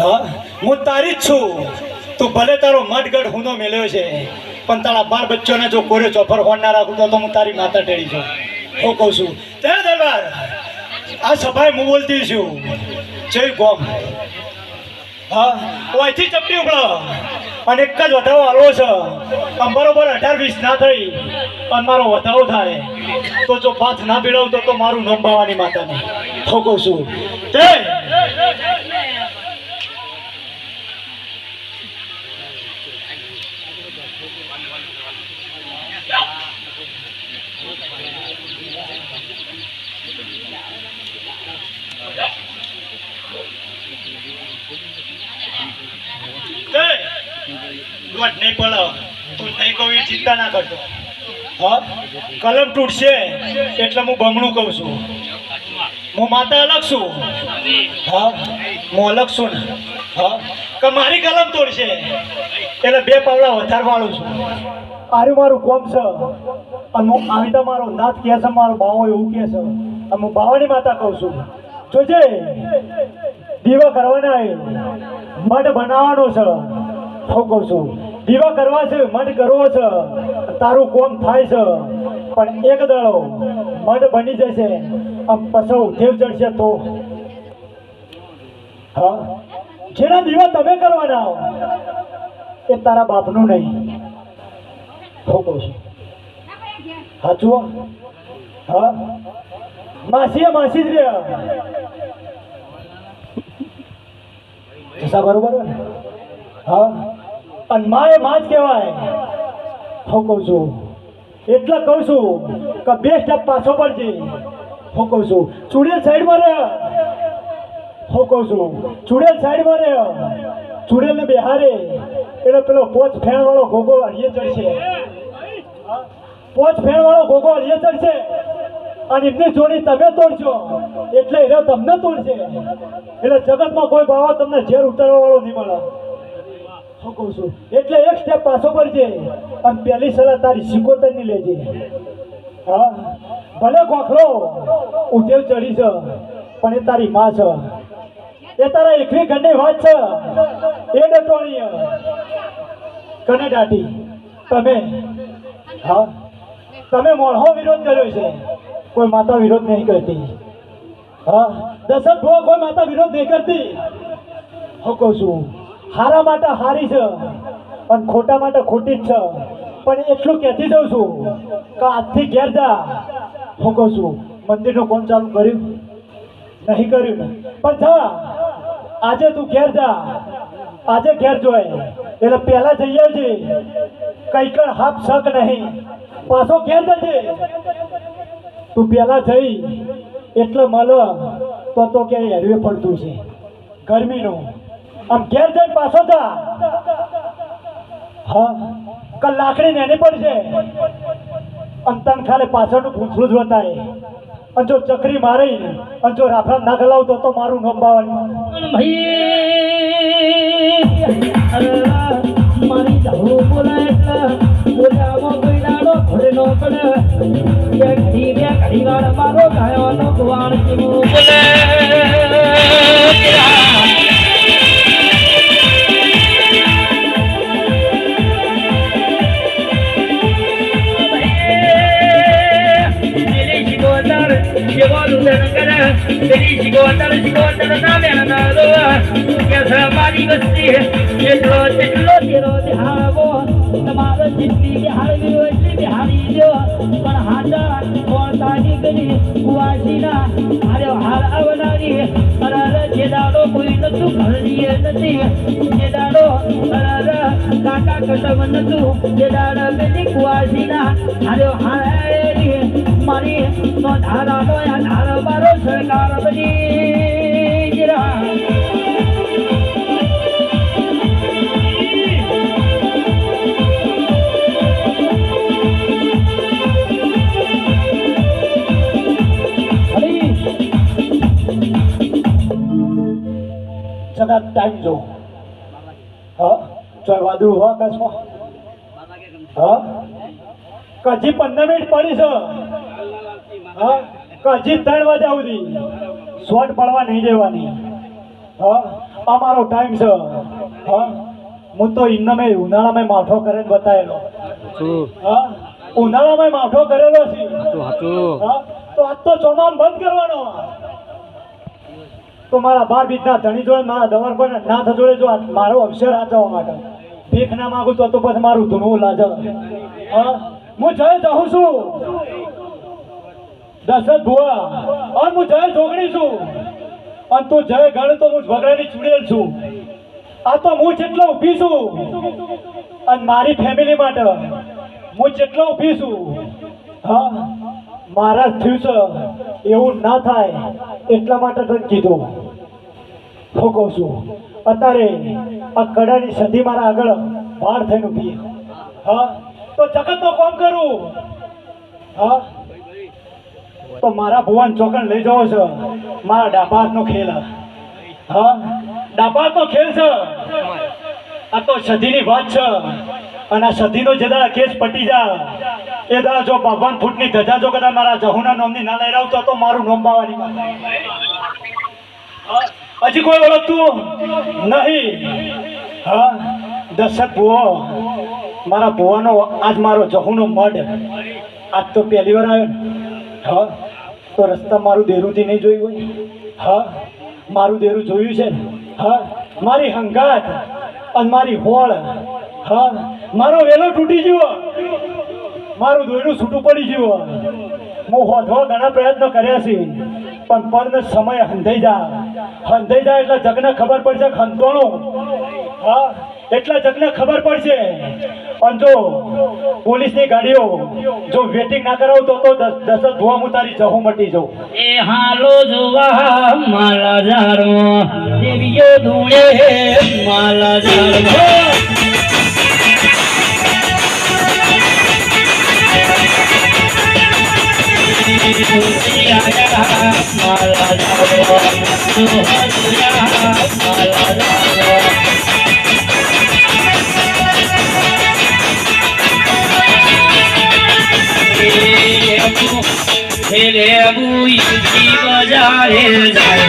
હા, હું તારી જ છું. તું ભલે તારો મઢગઢ હુંનો મેલ્યો છે, પણ તારા બાર બચ્ચોને જો કોરે ચોફર હોન ના રાખું તો હું તારી માતા ટેડી છું. હું કહું છું, તે દરબાર, આ સભાએ હું બોલતી છું. જય ગોમ. હા, હું ચપટી ઉકળો અને એક જ વધારો આલો છે. આમ બરોબર અઢાર વીસ ના થઈ અને મારો વધારો થાય. તો જો પાથ ના પીડાવતો તો મારું નામ બાવાની માતાને. હું છું, તે દોઢ નહીં પડો તું નહીં કહું એ ચિંતા ના કરતો. હા? કલમ તૂટશે એટલે હું બમણું કહું છું. હું માતા અલગ છું. હા? હું અલગ છું ને. હા? કે મારી કલમ તોડશે એટલે બે પાવડા વધારે વાળું છું. આર્યું મારું કોમ છે. અને હું આવી રીતે મારો નાથ કહે છે, મારો બાવો એવું કહે છે. અને હું બાવાની માતા કહું છું. જોજે, દીવા કરવાના મઢ બનાવવાનો છે. હું કહું છું દીવા કરવા છે મઢ કરવો છે તારું કોમ થાય છે પણ એક દાડો મઢ બની જશે આમ પછો દેવ ચડશે તો. હા? જેના દીવા તમે કરવાના હો, એ તારા બાપનું નહીં. હું કહું છું. હા? હો? માસી માસી જ રહ્યા. બરોબર ને? હા? અને માં એ માં જ કહેવાય. હું કહું છું, એટલે કહું છું કે બે સ્ટેપ પાછો પડજે હું કહું છું, ચૂડેલ સાઈડમાં રહે. હું કહું છું, ચૂડેલ સાઈડમાં રહે. ચૂડેલ ને બેહારે. એટલે પેલો પોચ ફેણ વાળો ગોગો હરિયે ચડશે. પોચ ફેણ વાળો ગોગો હરિયે ચડશે. અને એમની જોડી તમે તોડશો એટલે એ તમને તોડશે. એટલે જગતમાં કોઈ ભાવ તમને ઝેર ઉતારવા વાળો નહીં મળે. શું છું. એટલે એક સ્ટેપ પાછો પડજે અને પહેલી સલાહ તારી સિકોતરની લેજે. હા, ભલે ખોખરો ઉઠેલ ચડી છે, પણ એ તારી માં છે. એ તારા એકલી ઘરની વાત છે. એ ડટોણી કને દાટી? તમે? હા? તમે મોળો વિરોધ કર્યો છે. કોઈ માતા વિરોધ નહીં કરતી. હા? દશક કોઈ માતા વિરોધ નહીં કરતી. હું કહું છું. હારા માટે હારી છે, પણ ખોટા માટે ખોટી જ છે. પણ એટલું કહેતી જાઉં છું કે આજથી ઘેર જા હું છું. મંદિરનું કોણ ચાલુ કર્યું? નહીં કર્યું. પણ જા, આજે તું ઘેર જા. આજે ઘેર જોય. એટલે પહેલા જઈએ છે કઈ કણ હાફ શક નહીં. પાછો ઘેર જજે. તું પહેલા જઈ. એટલે મળ. તો તો ક્યાંય હેરવે પડતું છે. ગરમીનું. આમ ઘેર જઈને પાછો જા. હા કે લાકડી નેની પડશે. અને તને ખાલી પાછળનું પૂછડું જ બતાય. અને જો ચકરી મારે અને જો રાફડા ના ગલાવતો તો મારું નંબાવાનું મારી કોઈ દાડો ઘોડે બે મારો ગાયો નો કુવાણ કેવું બોલે. પેલી શિકોતર શિકોતર ના બેનારો કે મારી વસ્તી એટલો તેટલો તેરો દેહાવો તમારો જેટલી બિહારવી હોય એટલી બિહારી દો પણ હાજર કોણતાની કરી કુવાસીના અરે હાર આવનારી અરર જે દાડો કોઈ નતું ઘડીએ નથી જે દાડો અરર કાકા કટમ નતું જે દાડો પેલી કુવાસીના હારે હારે મારી નો ધારો જગત ટાઈમ જો. હા? ચાલ વાદળું હો આકાશમાં હા? કજી પંદર મિનિટ પડી છે. હા? કજી ત્રણ વાગ્યા સુધી. શોર્ટ પડવા નહીં જવાની હા? આ મારો ટાઈમ છે. હા? હું તો ઇન્નમે ઉનાળામાં માઠો કરે બતાવેલો. હા? ઉનાળામાં માઠો કરેલો છે. તો આજ તો ચોમામ બંધ કરવાનો. તો મારા બાર બીજના ધણી જોડે, મારા દવર પર નાથ જોડે જો મારો અક્ષર આચવા માટે. ભીખ ના માગું તો પછી મારું ધૂણવું લાજ હું? જય ચાહું છું. દશરથ ભુવા, અને હું જય જોગણી છું. અને તું જય ગણ તો હું ઝઘડાની ચૂડેલ છું. આ તો હું જેટલો ઊભી છું, અને મારી ફેમિલી માટે હું જેટલો ઊભી છું. હા? મારા થયું છે એવું ના થાય એટલા માટે તને કીધું. હું કહું છું, અત્યારે આ કડાની સધી મારા આગળ બહાર થઈને ઊભી. હા? તો જગતનો કામ કરું? હા? તો મારા ભુવન ચોકન લઈ જવો છે. મારા ડાબા હાથનો ખેલ. હા? ડાબા હાથનો ખેલ છે. આ તો સધીની વાત છે. અને આ સધીનો જે દાડા કેસ પટી જા એ દા જો ભગવાન ફૂટની ધજા જો કદાચ મારા જહુના નોમની ના લઈ તો તો મારું નોમ બાવાની હજી કોઈ ઓળખતું નહીં. હા દશક ભુવો, મારા ભુવાનો આજ મારો જહુનો મઢ. આજ તો પહેલી વાર આવ્યો ને. હા, તો રસ્તા મારું દેરુંથી નહીં જોયું હોય? હા, મારું દેરું જોયું છે હા, મારી હંગાત અને મારી હોળ. હા, મારો વેલો તૂટી ગયો. મારું દોયડું છૂટું પડી ગયું હું હોધવા ઘણા પ્રયત્નો કર્યા છે, પણ પણ સમય હંધાઈ જા હંધાઈ જાય એટલે જગને ખબર પડશે કે હંતોણું હા, એટલા જગને ખબર પડશે. અને જો પોલીસની ગાડીઓ, જો વેટિંગ ના કરાવું તો તો દસ ધોવા હું તારી જહું મટી જાઉં. એ હાલો જોવા, માલા જારો દેવીઓ ધૂળે, માલા ઝાડો ઝાડો લેબુ બજારે જાય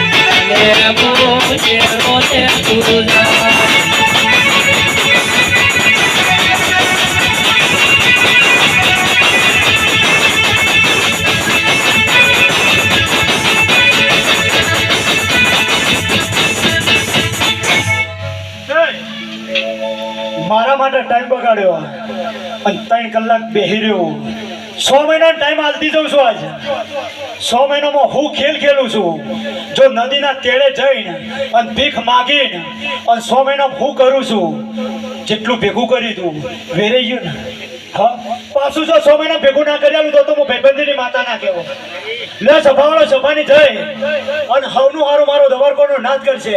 લેબુ જેવો તે તુજા મારા માટે ટાઈમ બગાડ્યો. અને ત્રણ કલાક બેહી રહ્યો. સો મહિના ટાઈમ હાલતી જઉં છું આજ. સો મહિનામાં હું ખેલ ખેલું છું. જો નદીના તેડે જઈને અને ભીખ માગીને અને સો મહિના હું કરું છું. જેટલું ભેગું કરી તું વેરાઈ ગયું ને હા? પાછું જો સો મહિના ભેગું ના કરી આવ્યું તો હું ભાઈબંધીની માતા ના કહેવો. લે, સભાવાળો, સભાની જઈ અને હવનું હારું મારો દવારકોનો નાદ કરશે.